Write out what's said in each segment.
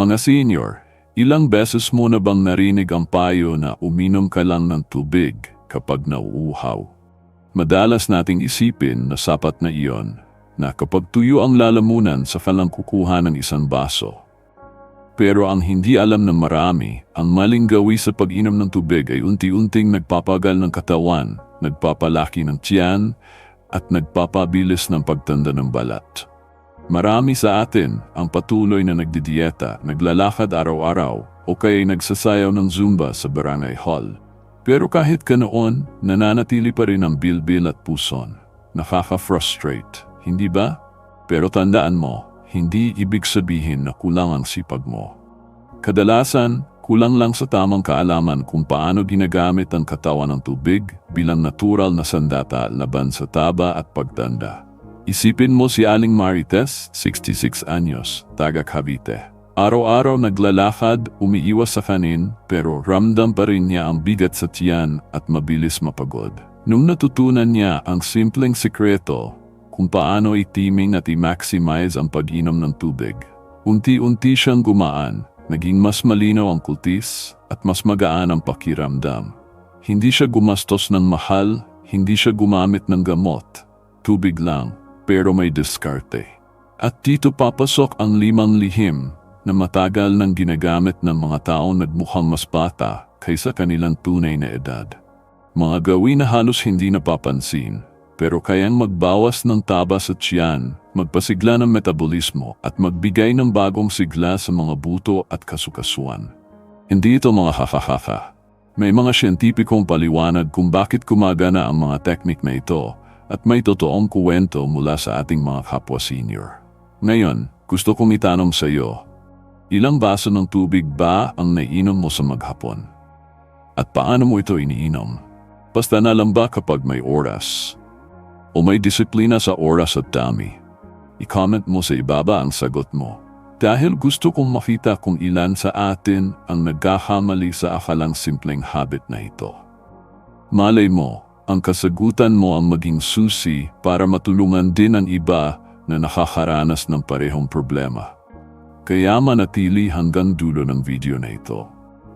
Mga senior, ilang beses mo na bang narinig ang payo na uminom ka lang ng tubig kapag nauuhaw? Madalas nating isipin na sapat na iyon na kapag tuyo ang lalamunan sa falang kukuha ng isang baso. Pero ang hindi alam ng marami, ang maling gawi sa pag-inom ng tubig ay unti-unting nagpapagal ng katawan, nagpapalaki ng tiyan, at nagpapabilis ng pagtanda ng balat. Marami sa atin ang patuloy na nagdidieta, naglalakad araw-araw o kaya nagsasayaw ng Zumba sa barangay hall. Pero kahit ka noon, nananatili pa rin ang bilbil at puson. Nakaka-frustrate, hindi ba? Pero tandaan mo, hindi ibig sabihin na kulang ang sipag mo. Kadalasan, kulang lang sa tamang kaalaman kung paano ginagamit ang katawan ng tubig bilang natural na sandata laban sa taba at pagtanda. Isipin mo si Aling Marites, 66 anyos, taga Cavite. Araw-araw naglalakad, umiiwas sa kanin, pero ramdam pa rin niya ang bigat sa tiyan at mabilis mapagod. Nung natutunan niya ang simpleng sikreto kung paano itiming at i-maximize ang pag-inom ng tubig, unti-unti siyang gumaan, naging mas malinaw ang kultis at mas magaan ang pakiramdam. Hindi siya gumastos ng mahal, hindi siya gumamit ng gamot. Tubig lang, pero may diskarte. At dito papasok ang limang lihim na matagal nang ginagamit ng mga taong nagmukhang mas bata kaysa kanilang tunay na edad. Mga gawin na halos hindi napapansin, pero kayang magbawas ng taba sa tiyan, magpasigla ng metabolismo at magbigay ng bagong sigla sa mga buto at kasukasuan. Hindi ito mga hakakaka. May mga siyentipikong paliwanag kung bakit gumagana ang mga teknik na ito at may totoong kuwento mula sa ating mga kapwa senior. Ngayon, gusto kong itanong sa iyo, ilang baso ng tubig ba ang naiinom mo sa maghapon? At paano mo ito iniinom? Basta na lang ba kapag may oras? O may disiplina sa oras at dami? I-comment mo sa ibaba ang sagot mo. Dahil gusto kong makita kung ilan sa atin ang nagkakamali sa akalang simpleng habit na ito. Malay mo, ang kasagutan mo ang maging susi para matulungan din ang iba na nakakaranas ng parehong problema. Kaya manatili hanggang dulo ng video na ito.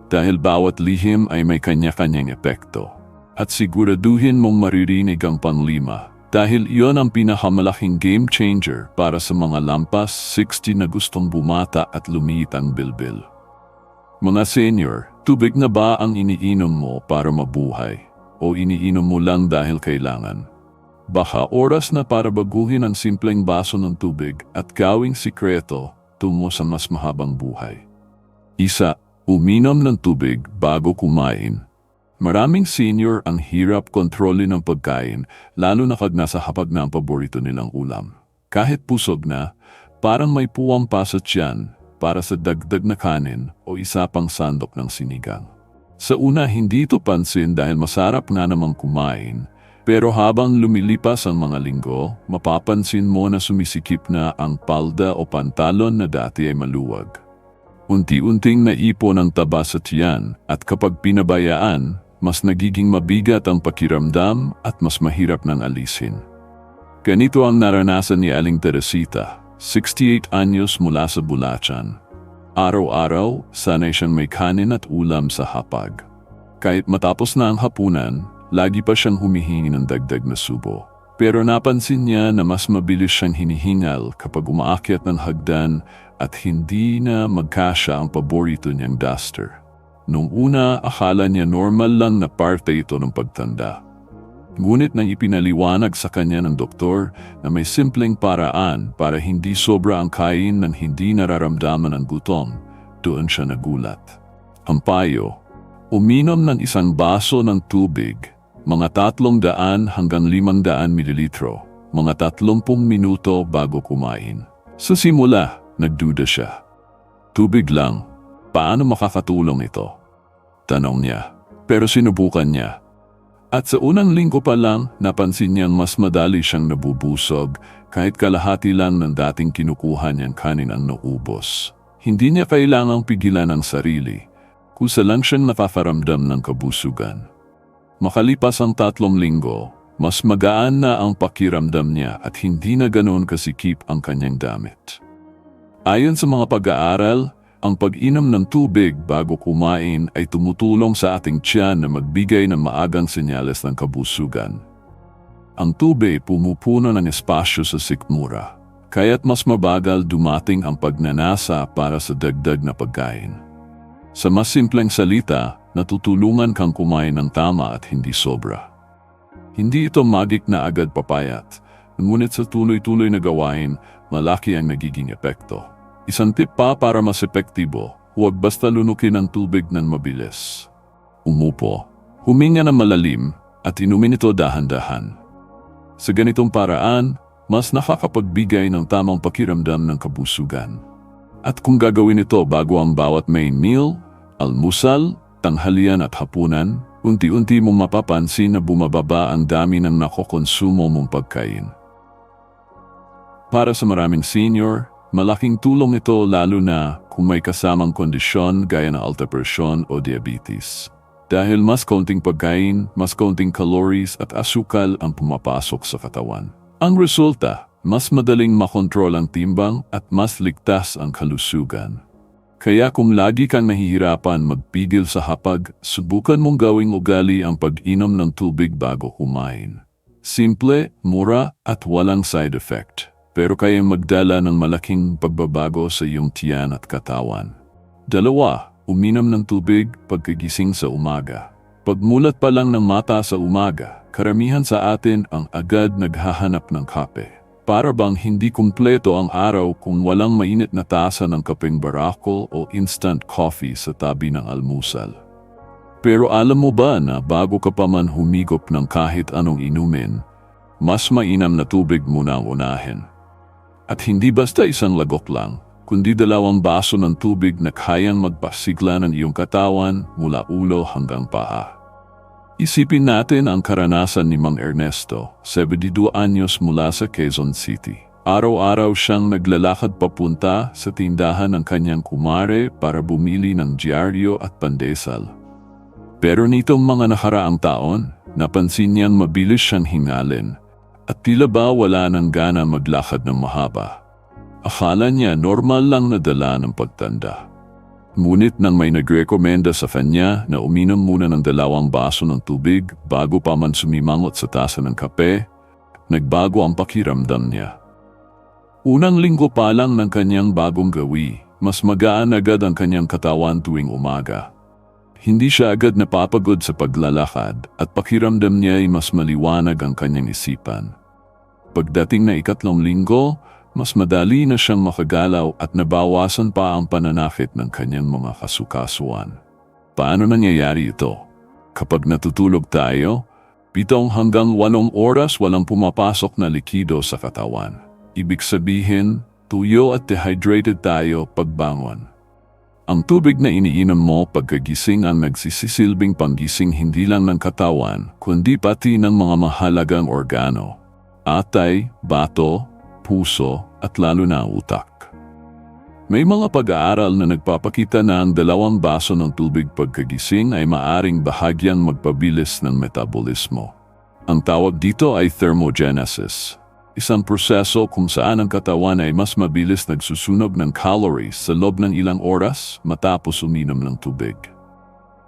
Dahil bawat lihim ay may kanya-kanyang epekto. At siguraduhin mong maririnig ang panlima dahil iyon ang pinakamalaking game changer para sa mga lampas 60 na gustong bumata at lumiit ang bilbil. Mga senior, tubig na ba ang iniinom mo para mabuhay? O iniinom mo lang dahil kailangan? Baka oras na para baguhin ang simpleng baso ng tubig at gawing sikreto tungo sa mas mahabang buhay. Isa, uminom ng tubig bago kumain Maraming senior ang hirap kontrolin ng pagkain, lalo na kag nasa hapag na ang paborito nilang ulam. Kahit pusog na, parang may puwang pa sa tiyan para sa dagdag na kanin o isa pang sandok ng sinigang. Sa una, hindi ito pansin dahil masarap na namang kumain, pero habang lumilipas ang mga linggo, mapapansin mo na sumisikip na ang palda o pantalon na dati ay maluwag. Unti-unting naipon ang taba sa tiyan at kapag pinabayaan, mas nagiging mabigat ang pakiramdam at mas mahirap nang alisin. Ganito ang naranasan ni Aling Teresita, 68 anyos mula sa Bulacan. Araw-araw, sanay siyang may kanin at ulam sa hapag. Kahit matapos na ang hapunan, lagi pa siyang humihingi ng dagdag na subo. Pero napansin niya na mas mabilis siyang hinihingal kapag umaakyat ng hagdan at hindi na magkasya ang paborito niyang duster. Nung una, akala niya normal lang na parte ito ng pagtanda. Ngunit nang ipinaliwanag sa kanya ng doktor na may simpleng paraan para hindi sobra ang kain ng hindi nararamdaman ng gutom, doon siya nagulat. Ang payo, uminom ng isang baso ng tubig, mga tatlong daan hanggang limang daan mililitro, mga tatlumpung minuto bago kumain. Sa simula, nagduda siya. Tubig lang, Paano makakatulong ito? Tanong niya. Pero sinubukan niya. At sa unang linggo pa lang, napansin niyang mas madali siyang nabubusog kahit kalahati lang ng dating kinukuha niyang kanin ang naubos. Hindi niya kailangang pigilan ang sarili, kusa lang siyang nakakaramdam ng kabusugan. Makalipas ang tatlong linggo, mas magaan na ang pakiramdam niya at hindi na ganoon kasikip ang kanyang damit. Ayon sa mga pag-aaral, Ang pag-inom ng tubig bago kumain ay tumutulong sa ating tiyan na magbigay ng maagang senyales ng kabusugan. Ang tubig pumupuno ng espasyo sa sikmura, kaya't mas mabagal dumating ang pagnanasa para sa dagdag na pagkain. Sa mas simpleng salita, natutulungan kang kumain ng tama at hindi sobra. Hindi ito magic na agad papayat, ngunit sa tuloy-tuloy na gawain, malaki ang nagiging epekto. Isang tip pa para mas epektibo, huwag basta lunukin ang tubig ng mabilis. Umupo, huminga ng malalim at inumin ito dahan-dahan. Sa ganitong paraan, mas nakakapagbigay ng tamang pakiramdam ng kabusugan. At kung gagawin ito bago ang bawat main meal, almusal, tanghalian at hapunan, unti-unti mong mapapansin na bumababa ang dami ng nakokonsumo mong pagkain. Para sa maraming senior, malaking tulong ito lalo na kung may kasamang kondisyon gaya ng altapresyon o diabetes. Dahil mas konting pagkain, mas konting calories at asukal ang pumapasok sa katawan. Ang resulta, mas madaling makontrol ang timbang at mas ligtas ang kalusugan. Kaya kung lagi kang nahihirapan magpigil sa hapag, subukan mong gawing ugali ang pag-inom ng tubig bago kumain. Simple, mura at walang side effect. Pero kayang magdala ng malaking pagbabago sa iyong tiyan at katawan. Dalawa, uminom ng tubig pagkagising sa umaga. Pagmulat pa lang ng mata sa umaga, karamihan sa atin ang agad naghahanap ng kape. Para bang hindi kumpleto ang araw kung walang mainit na tasa ng kapeng barako o instant coffee sa tabi ng almusal. Pero alam mo ba na bago ka pa man humigop ng kahit anong inumin, mas mainam na tubig muna ang unahin. At hindi basta isang lagok lang, kundi dalawang baso ng tubig na kayang magpasigla ng iyong katawan mula ulo hanggang paa. Isipin natin ang karanasan ni Mang Ernesto, 72 anyos mula sa Quezon City. Araw-araw siyang naglalakad papunta sa tindahan ng kanyang kumare para bumili ng dyaryo at pandesal. Pero nitong mga nakaraang taon, napansin niyang mabilis siyang hingalin at tila ba wala nang gana maglakad ng mahaba. Akala niya normal lang na dala ng pagtanda. Ngunit nang may nagrekomenda sa kanya na uminom muna ng dalawang baso ng tubig bago pa man sumimangot sa tasa ng kape, nagbago ang pakiramdam niya. Unang linggo pa lang ng kanyang bagong gawi, mas magaan agad ang kanyang katawan tuwing umaga. Hindi siya agad napapagod sa paglalakad at pakiramdam niya ay mas maliwanag ang kanyang isipan. Pagdating na ikatlong linggo, mas madali na siyang makagalaw at nabawasan pa ang pananakit ng kanyang mga kasukasuan. Paano nangyayari ito? Kapag natutulog tayo, pitong hanggang walong oras walang pumapasok na likido sa katawan. Ibig sabihin, tuyo at dehydrated tayo pagbangon. Ang tubig na iniinom mo pagkagising ang nagsisisilbing panggising hindi lang ng katawan, kundi pati ng mga mahalagang organo. Atay, bato, puso at lalo na utak. May mga pag-aaral na nagpapakita na ang dalawang baso ng tubig pagkagising ay maaring bahagyang magpabilis ng metabolismo. Ang tawag dito ay thermogenesis, isang proseso kung saan ang katawan ay mas mabilis nagsusunog ng calories sa loob ng ilang oras matapos uminom ng tubig.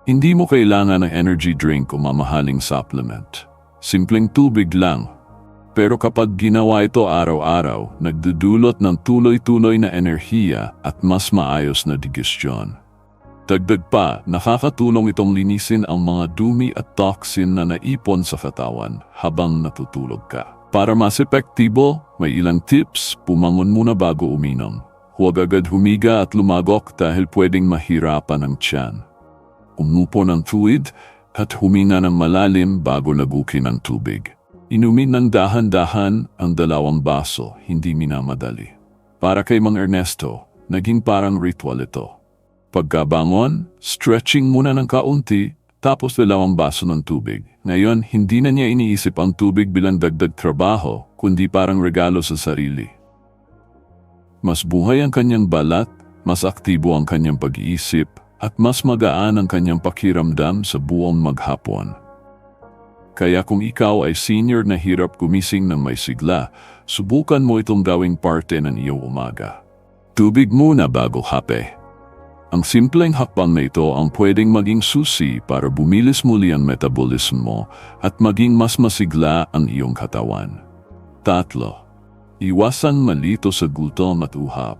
Hindi mo kailangan ng energy drink o mamahaling supplement. Simpleng tubig lang pero kapag ginawa ito araw-araw, nagdudulot ng tuloy-tuloy na enerhiya at mas maayos na digestyon. Dagdag pa, nakakatulong itong linisin ang mga dumi at toxin na naipon sa katawan habang natutulog ka. Para mas epektibo, may ilang tips, pumangon muna bago uminom. Huwag agad humiga at lumagok dahil pwedeng mahirapan ang tiyan. Umupo ng fluid at huminga ng malalim bago lagukin ang tubig. Inumin ng dahan-dahan ang dalawang baso, hindi minamadali. Para kay Mang Ernesto, naging parang ritual ito. Pagkabangon, stretching muna ng kaunti, tapos dalawang baso ng tubig. Ngayon, hindi na niya iniisip ang tubig bilang dagdag trabaho, kundi parang regalo sa sarili. Mas buhay ang kanyang balat, mas aktibo ang kanyang pag-iisip, at mas magaan ang kanyang pakiramdam sa buong maghapon. Kaya kung ikaw ay senior na hirap gumising ng may sigla, subukan mo itong gawing parte ng iyong umaga. Tubig muna bago hape. Ang simpleng hakbang na ito ang pwedeng maging susi para bumilis muli ang metabolism mo at maging mas masigla ang iyong katawan. Tatlo, iwasan malito sa gutom at uhab.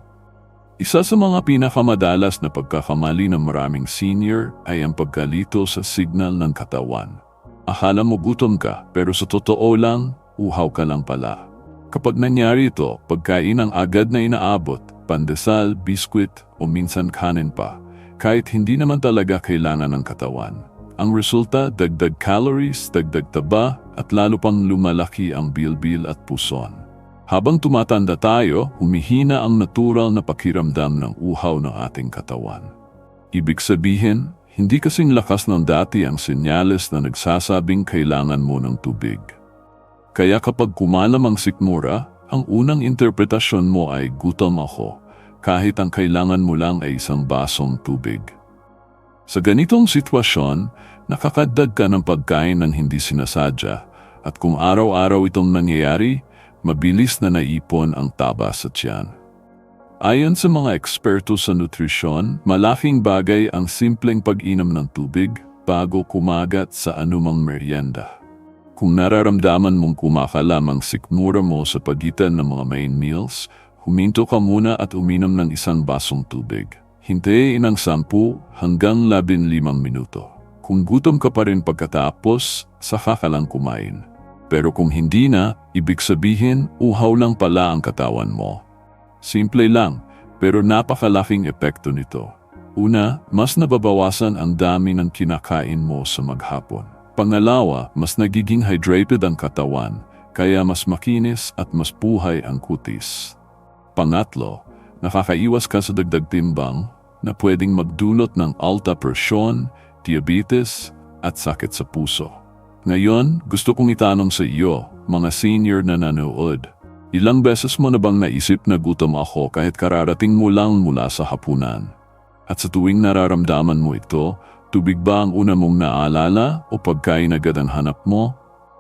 Isa sa mga pinakamadalas na pagkakamali ng maraming senior ay ang pagkalito sa signal ng katawan. Akala mo gutom ka pero sa totoo lang, uhaw ka lang pala. Kapag nangyari ito, pagkain ang agad na inaabot, pandesal, biskwit o minsan kanin pa, kahit hindi naman talaga kailangan ng katawan. Ang resulta, dagdag calories, dagdag taba at lalo pang lumalaki ang bilbil at puson. Habang tumatanda tayo, humihina ang natural na pakiramdam ng uhaw ng ating katawan. Ibig sabihin, hindi kasing lakas ng dati ang senyales na nagsasabing kailangan mo ng tubig. Kaya kapag kumalam ang sikmura, ang unang interpretasyon mo ay gutom ako, kahit ang kailangan mo lang ay isang basong tubig. Sa ganitong sitwasyon, nakakadag ka ng pagkain ng hindi sinasadya at kung araw-araw itong nangyayari, mabilis na naipon ang taba sa tiyan. Ayon sa mga eksperto sa nutrisyon, malaking bagay ang simpleng pag-inom ng tubig bago kumagat sa anumang merienda. Kung nararamdaman mong kumakalam ang sikmura mo sa pagitan ng mga main meals, huminto ka muna at uminom ng isang basong tubig. Hintayin ng 10 hanggang 15 minuto. Kung gutom ka pa rin pagkatapos, saka ka lang kumain. Pero kung hindi na, ibig sabihin uhaw lang pala ang katawan mo. Simple lang, pero napakalaking epekto nito. Una, mas nababawasan ang dami ng kinakain mo sa maghapon. Pangalawa, mas nagiging hydrated ang katawan, kaya mas makinis at mas puhay ang kutis. Pangatlo, nakakaiwas ka sa dagdag timbang na pwedeng magdulot ng alta presyon, diabetes at sakit sa puso. Ngayon, gusto kong itanong sa iyo, mga senior na nanood, ilang beses mo na bang naisip na gutom ako kahit kararating mo lang mula sa hapunan? At sa tuwing nararamdaman mo ito, tubig ba ang una mong naalala o pagkain agad ang hanap mo?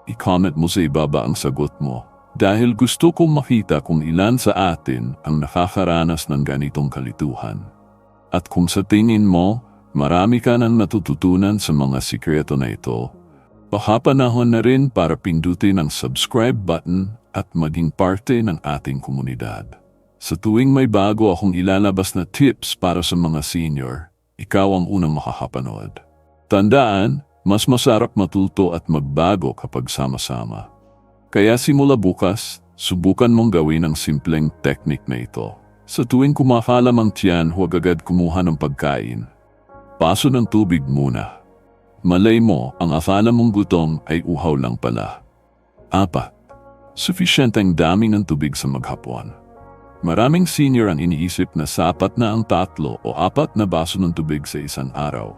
I-comment mo sa ibaba ang sagot mo. Dahil gusto kong makita kung ilan sa atin ang nakakaranas ng ganitong kalituhan. At kung sa tingin mo, marami ka nang natututunan sa mga sikreto na ito, baka panahon na rin para pindutin ang subscribe button at maging parte ng ating komunidad. Sa tuwing may bago akong ilalabas na tips para sa mga senior, ikaw ang unang makakapanood. Tandaan, mas masarap matuto at magbago kapag sama-sama. Kaya simula bukas, subukan mong gawin ang simpleng technique na ito. Sa tuwing kumakalam ang tiyan, huwag agad kumuha ng pagkain. Paso ng tubig muna. Malay mo, ang akala mong gutom ay uhaw lang pala. Apat. Sufficient ang dami ng tubig sa maghapon. Maraming senior ang iniisip na sapat na ang tatlo o apat na baso ng tubig sa isang araw.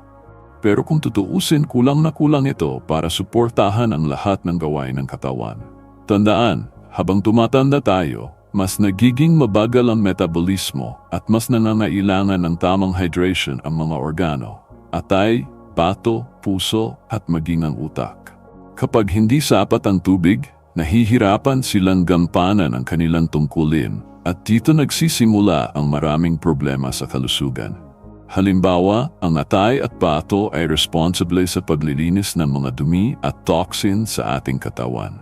Pero kung tutuusin, kulang na kulang ito para suportahan ang lahat ng gawain ng katawan. Tandaan, habang tumatanda tayo, mas nagiging mabagal ang metabolismo at mas nangangailangan ng tamang hydration ang mga organo, atay, bato, puso at maging ang utak. Kapag hindi sapat ang tubig, nahihirapan silang gampanan ang kanilang tungkulin at dito nagsisimula ang maraming problema sa kalusugan. Halimbawa, ang atay at bato ay responsable sa paglilinis ng mga dumi at toxin sa ating katawan.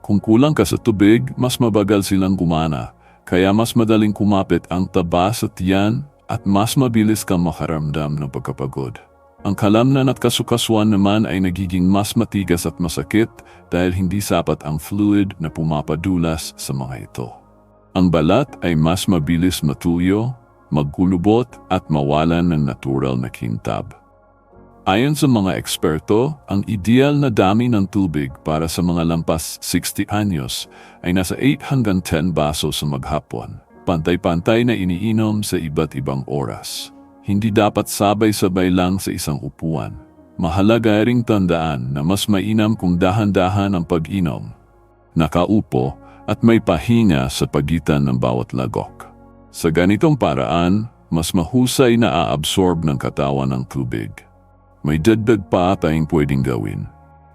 Kung kulang ka sa tubig, mas mabagal silang gumana, kaya mas madaling kumapit ang taba sa tiyan at mas mabilis kang makaramdam ng pagkapagod. Ang kalamnan at kasukasuan naman ay nagiging mas matigas at masakit dahil hindi sapat ang fluid na pumapadulas sa mga ito. Ang balat ay mas mabilis matuyo, magkulubot at mawalan ng natural na kintab. Ayon sa mga eksperto, ang ideal na dami ng tubig para sa mga lampas 60 anyos ay nasa 8 hanggang 10 baso sa maghapon, pantay-pantay na iniinom sa iba't ibang oras. Hindi dapat sabay-sabay lang sa isang upuan. Mahalaga ring tandaan na mas mainam kung dahan-dahan ang pag-inom, nakaupo at may pahinga sa pagitan ng bawat lagok. Sa ganitong paraan, mas mahusay na aabsorb ng katawan ng tubig. May dagdag pa tayong pwedeng gawin.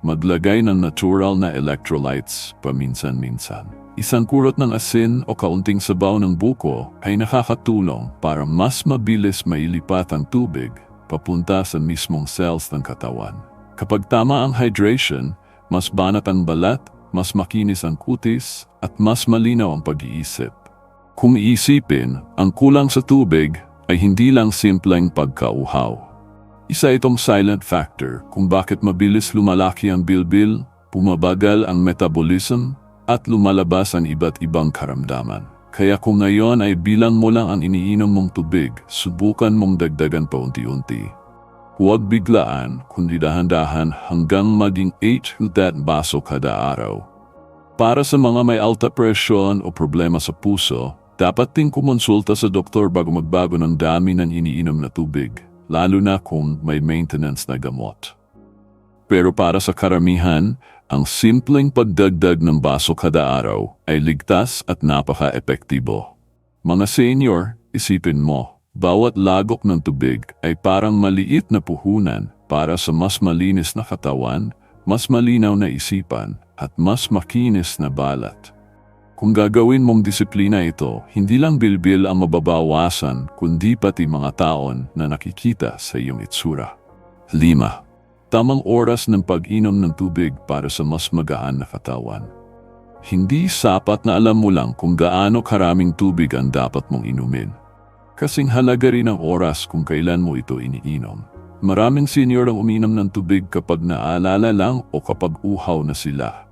Maglagay ng natural na electrolytes paminsan-minsan. Isang kurot ng asin o kaunting sabaw ng buko ay nakakatulong para mas mabilis mailipat ang tubig papunta sa mismong cells ng katawan. Kapag tama ang hydration, mas banat ang balat, mas makinis ang kutis, at mas malinaw ang pag-iisip. Kung iisipin, ang kulang sa tubig ay hindi lang simpleng pagkauhaw. Isa itong silent factor kung bakit mabilis lumalaki ang bilbil, pumabagal ang metabolism, at lumalabas ang iba't ibang karamdaman. Kaya kung ngayon ay bilang mo lang ang iniinom mong tubig, subukan mong dagdagan pa unti-unti. Huwag biglaan, kundi dahan-dahan hanggang maging 8 to that baso kada araw. Para sa mga may alta presyon o problema sa puso, dapat ding kumonsulta sa doktor bago magbago ng dami ng iniinom na tubig, lalo na kung may maintenance na gamot. Pero para sa karamihan, ang simpleng pagdagdag ng baso kada araw ay ligtas at napaka-epektibo. Mga senior, isipin mo, bawat lagok ng tubig ay parang maliit na puhunan para sa mas malinis na katawan, mas malinaw na isipan, at mas makinis na balat. Kung gagawin mong disiplina ito, hindi lang bilbil ang mababawasan, kundi pati mga taon na nakikita sa iyong itsura. 5. Tamang oras ng pag-inom ng tubig para sa mas magaan na katawan. Hindi sapat na alam mo lang kung gaano karaming tubig ang dapat mong inumin. Kasing halaga rin ang oras kung kailan mo ito iniinom. Maraming senior ang uminom ng tubig kapag naalala lang o kapag uhaw na sila.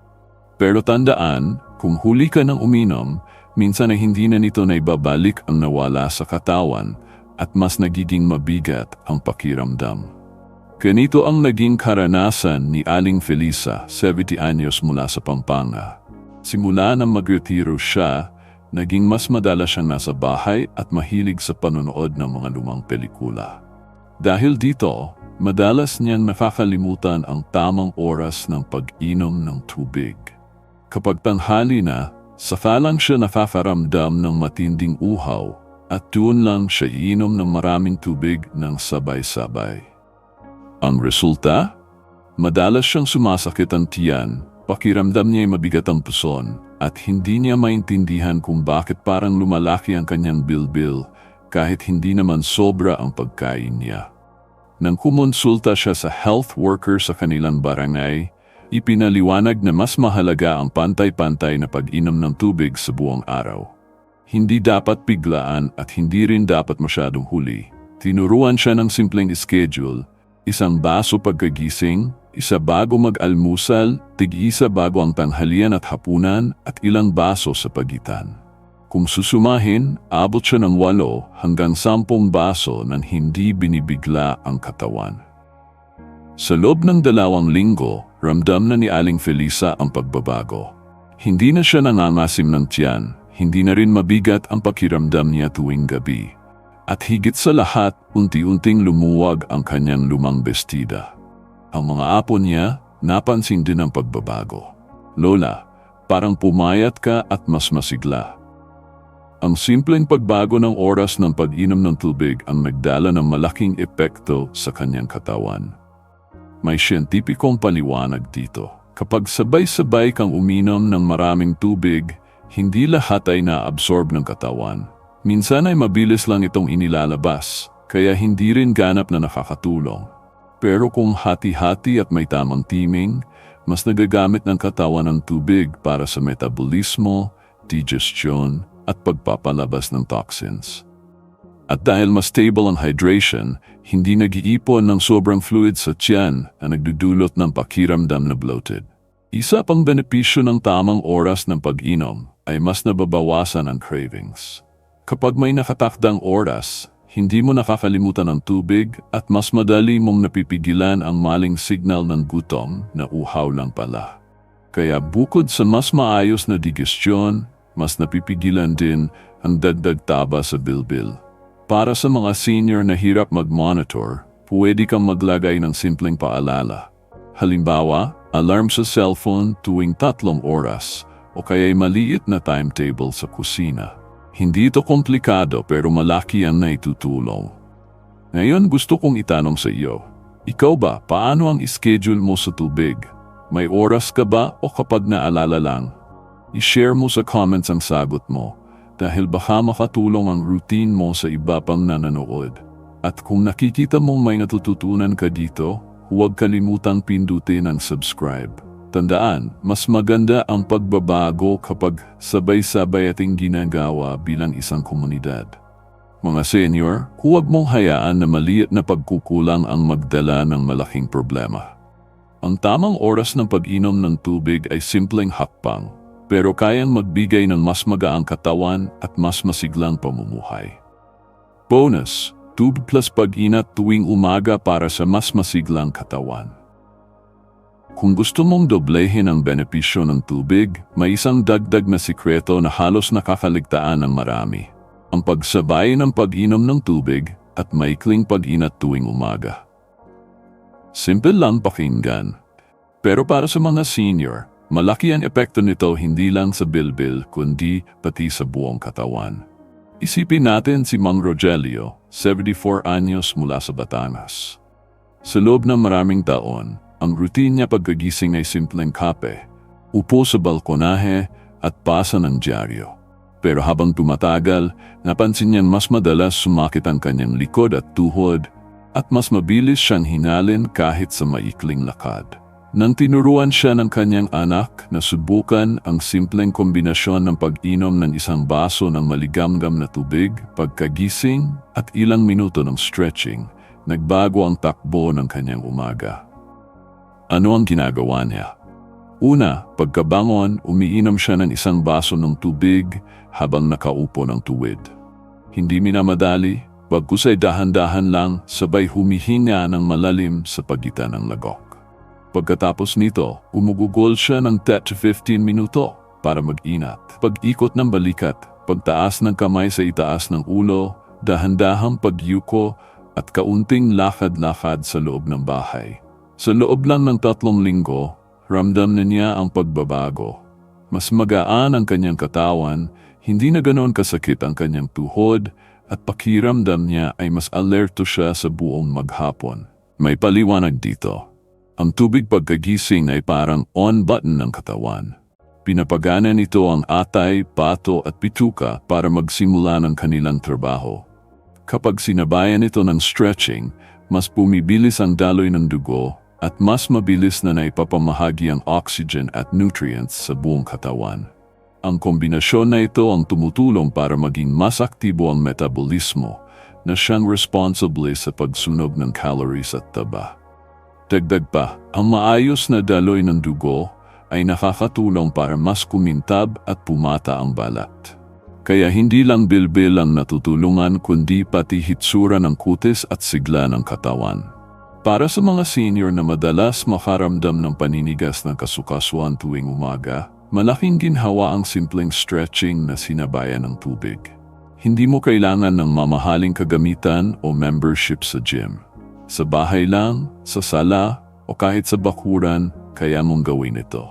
Pero tandaan, kung huli ka ng uminom, minsan ay hindi na nito na ibabalik ang nawala sa katawan at mas nagiging mabigat ang pakiramdam. Ganito ang naging karanasan ni Aling Felisa, 70 anyos mula sa Pampanga. Simula nang magretiro siya, naging mas madalas siyang nasa bahay at mahilig sa panonood ng mga lumang pelikula. Dahil dito, madalas niyang nakakalimutan ang tamang oras ng pag-inom ng tubig. Kapag tanghali na, saka lang siya nakakaramdam ng matinding uhaw at doon lang siya iinom ng maraming tubig ng sabay-sabay. Ang resulta? Madalas siyang sumasakit ang tiyan, pakiramdam niya ay mabigat ang puson, at hindi niya maintindihan kung bakit parang lumalaki ang kanyang bilbil kahit hindi naman sobra ang pagkain niya. Nang kumonsulta siya sa health worker sa kanilang barangay, ipinaliwanag na mas mahalaga ang pantay-pantay na pag-inom ng tubig sa buong araw. Hindi dapat biglaan at hindi rin dapat masyadong huli. Tinuruan siya ng simpleng schedule isang baso pagkagising, isa bago mag-almusal, tig-isa bago ang tanghalian at hapunan at ilang baso sa pagitan. Kung susumahin, abot siya ng walo hanggang sampung baso nang hindi binibigla ang katawan. Sa loob ng dalawang linggo, ramdam na ni Aling Felisa ang pagbabago. Hindi na siya nangangasim ng tiyan, hindi na rin mabigat ang pakiramdam niya tuwing gabi. At higit sa lahat, unti-unting lumuwag ang kanyang lumang bestida. Ang mga apo niya, napansin din ang pagbabago. Lola, parang pumayat ka at mas masigla. Ang simpleng pagbago ng oras ng pag-inom ng tubig ang nagdala ng malaking epekto sa kanyang katawan. May siyentipikong paliwanag dito. Kapag sabay-sabay kang uminom ng maraming tubig, hindi lahat ay naabsorb ng katawan Minsan ay mabilis lang itong inilalabas, kaya hindi rin ganap na nakakatulong. Pero kung hati-hati at may tamang timing, mas nagagamit ng katawan ng tubig para sa metabolismo, digestion, at pagpapalabas ng toxins. At dahil mas stable ang hydration, hindi nag-iipon ng sobrang fluid sa tiyan na nagdudulot ng pakiramdam na bloated. Isa pang benepisyo ng tamang oras ng pag-inom ay mas nababawasan ang cravings. Kapag may nakatakdang oras, hindi mo nakakalimutan ang tubig at mas madali mong napipigilan ang maling signal ng gutom na uhaw lang pala. Kaya bukod sa mas maayos na digestion, mas napipigilan din ang dagdag taba sa bilbil. Para sa mga senior na hirap mag-monitor, pwede kang maglagay ng simpleng paalala. Halimbawa, alarm sa cellphone tuwing tatlong oras o kaya'y maliit na timetable sa kusina. Hindi ito komplikado pero malaki ang naitutulong. Ngayon gusto kong itanong sa iyo, ikaw ba paano ang schedule mo sa tubig? May oras ka ba o kapag naalala lang? I-share mo sa comments ang sagot mo dahil baka makatulong ang routine mo sa iba pang nanonood. At kung nakikita mong may natututunan ka dito, huwag kalimutang pindutin ang subscribe. Tandaan, mas maganda ang pagbabago kapag sabay-sabay ating ginagawa bilang isang komunidad. Mga senior, huwag mong hayaan na maliit na pagkukulang ang magdala ng malaking problema. Ang tamang oras ng pag-inom ng tubig ay simpleng hakbang, pero kayang magbigay ng mas magaang katawan at mas masiglang pamumuhay. Bonus, tube plus pag-inat tuwing umaga para sa mas masiglang katawan. Kung gusto mong doblehin ang benepisyo ng tubig, may isang dagdag na sikreto na halos nakakaligtaan ng marami. Ang pagsabay ng pag-inom ng tubig at maikling pag-inat tuwing umaga. Simple lang pakinggan. Pero para sa mga senior, malaki ang epekto nito hindi lang sa bilbil kundi pati sa buong katawan. Isipin natin si Mang Rogelio, 74 anyos mula sa Batangas. Sa loob ng maraming taon, ang routine niya pagkagising ay simpleng kape, upo sa balkonahe at pasa ng dyaryo. Pero habang tumatagal, napansin niyang mas madalas sumakit ang kanyang likod at tuhod at mas mabilis siyang hinalin kahit sa maikling lakad. Nang tinuruan siya ng kanyang anak na subukan ang simpleng kombinasyon ng pag-inom ng isang baso ng maligamgam na tubig, pagkagising at ilang minuto ng stretching, nagbago ang takbo ng kanyang umaga. Ano ang ginagawa niya? Una, pagkabangon, umiinom siya ng isang baso ng tubig habang nakaupo ng tuwid. Hindi minamadali, bagkus ay dahan-dahan lang sabay humihinga ng malalim sa pagitan ng lagok. Pagkatapos nito, umugugol siya ng 10 to 15 minuto para mag-inat. Pag-ikot ng balikat, pagtaas ng kamay sa itaas ng ulo, dahan-dahang pagyuko at kaunting lakad-lakad sa loob ng bahay. Sa loob lang ng tatlong linggo, ramdam na niya ang pagbabago. Mas magaan ang kanyang katawan, hindi na ganoon kasakit ang kanyang tuhod, at pakiramdam niya ay mas alerto siya sa buong maghapon. May paliwanag dito. Ang tubig pagkagising ay parang on button ng katawan. Pinapagana nito ang atay, pato at pituka para magsimula ng kanilang trabaho. Kapag sinabayan ito ng stretching, mas pumibilis ang daloy ng dugo at mas mabilis na naipapamahagi ang oxygen at nutrients sa buong katawan. Ang kombinasyon na ito ang tumutulong para maging mas aktibo ang metabolismo na siyang responsable sa pagsunog ng calories at taba. Dagdag pa, ang maayos na daloy ng dugo ay nakakatulong para mas kumintab at pumata ang balat. Kaya hindi lang bilbil ang natutulungan kundi pati hitsura ng kutis at sigla ng katawan. Para sa mga senior na madalas makaramdam ng paninigas ng kasukasuan tuwing umaga, malaking ginhawa ang simpleng stretching na sinabayan ng tubig. Hindi mo kailangan ng mamahaling kagamitan o membership sa gym. Sa bahay lang, sa sala, o kahit sa bakuran, kaya mong gawin ito.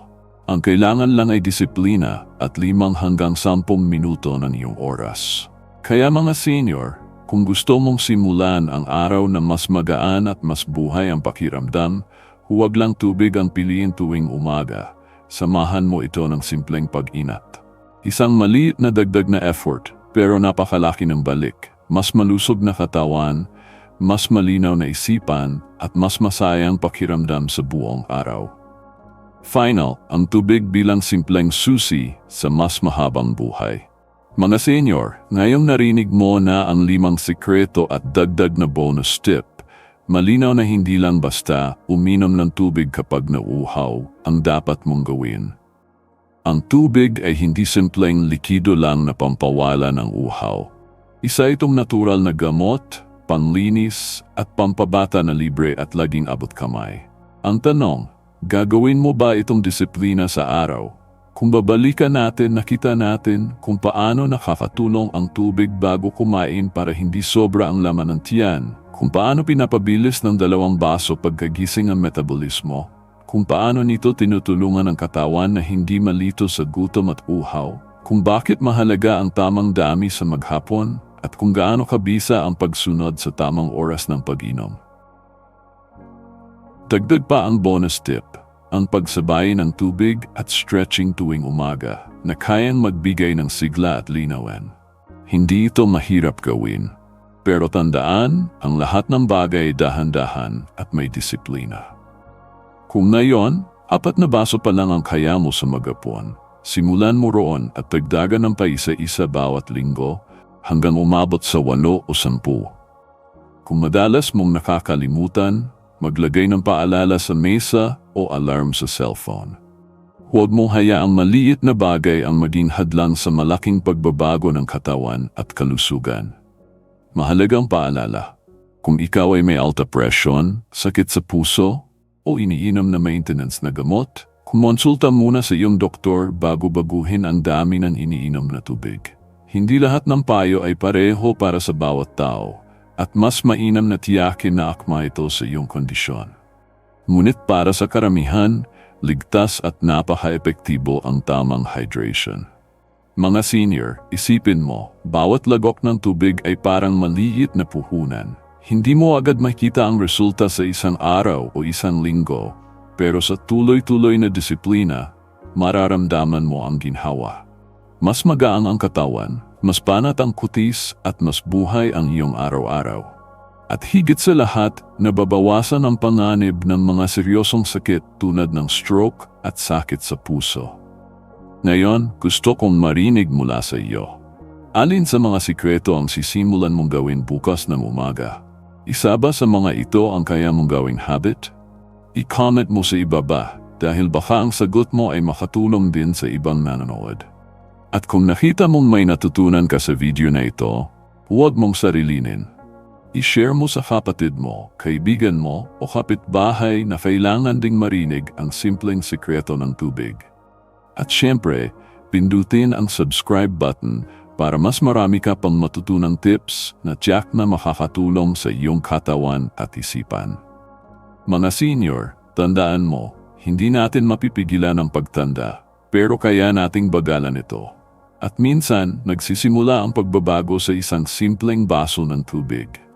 Ang kailangan lang ay disiplina at limang hanggang sampung minuto ng iyong oras. Kaya mga senior, kung gusto mong simulan ang araw na mas magaan at mas buhay ang pakiramdam, huwag lang tubig ang piliin tuwing umaga. Samahan mo ito ng simpleng pag-inat. Isang maliit na dagdag na effort pero napakalaki ng balik. Mas malusog na katawan, mas malinaw na isipan at mas masayang pakiramdam sa buong araw. Final, ang tubig bilang simpleng susi sa mas mahabang buhay. Mga senior, ngayong narinig mo na ang limang sikreto at dagdag na bonus tip, malinaw na hindi lang basta uminom ng tubig kapag nauuhaw ang dapat mong gawin. Ang tubig ay hindi simpleng likido lang na pampawala ng uhaw. Isa itong natural na gamot panlinis at pampabata na libre at laging abot kamay. Ang tanong, gagawin mo ba itong disiplina sa araw? Kung babalikan natin, nakita natin kung paano nakakatulong ang tubig bago kumain para hindi sobra ang laman ng tiyan, kung paano pinapabilis ng dalawang baso pagkagising ang metabolismo, kung paano nito tinutulungan ang katawan na hindi malito sa gutom at uhaw, kung bakit mahalaga ang tamang dami sa maghapon, at kung gaano kabisa ang pagsunod sa tamang oras ng pag-inom. Dagdag pa ang bonus tip. Ang pagsabay ng tubig at stretching tuwing umaga na kayang magbigay ng sigla at linawan. Hindi ito mahirap gawin, pero tandaan ang lahat ng bagay dahan-dahan at may disiplina. Kung ngayon, apat na baso pa lang ang kaya mo sa magapuan, simulan mo roon at dagdagan ng paisa-isa bawat linggo hanggang umabot sa walo o sampu. Kung madalas mong nakakalimutan, maglagay ng paalala sa mesa o alarm sa cellphone. Huwag mong hayaang maliit na bagay ang maging hadlang sa malaking pagbabago ng katawan at kalusugan. Mahalagang paalala, kung ikaw ay may alta presyon, sakit sa puso, o iniinom na maintenance na gamot, kumonsulta muna sa iyong doktor bago baguhin ang dami ng iniinom na tubig. Hindi lahat ng payo ay pareho para sa bawat tao at mas mainam na tiyakin na akma ito sa iyong kondisyon. Ngunit para sa karamihan, ligtas at napaka-epektibo ang tamang hydration. Mga senior, isipin mo, bawat lagok ng tubig ay parang maliit na puhunan. Hindi mo agad makita ang resulta sa isang araw o isang linggo, pero sa tuloy-tuloy na disiplina, mararamdaman mo ang ginhawa. Mas magaang ang katawan, mas panat ang kutis at mas buhay ang iyong araw-araw. At higit sa lahat, nababawasan ang panganib ng mga seryosong sakit tulad ng stroke at sakit sa puso. Ngayon, gusto kong marinig mula sa iyo. Alin sa mga sikreto ang sisimulan mong gawin bukas ng umaga? Isa ba sa mga ito ang kaya mong gawing habit? I-comment mo sa ibaba dahil baka ang sagot mo ay makatulong din sa ibang nanonood. At kung nakita mong may natutunan ka sa video na ito, huwag mong sarilinin. I-share mo sa kapatid mo, kaibigan mo o kapitbahay na kailangan ding marinig ang simpleng sikreto ng tubig. At syempre, pindutin ang subscribe button para mas marami ka pang matutunang tips na tiyak na makakatulong sa iyong katawan at isipan. Mga senior, tandaan mo, hindi natin mapipigilan ang pagtanda, pero kaya nating bagalan ito. At minsan, nagsisimula ang pagbabago sa isang simpleng baso ng tubig.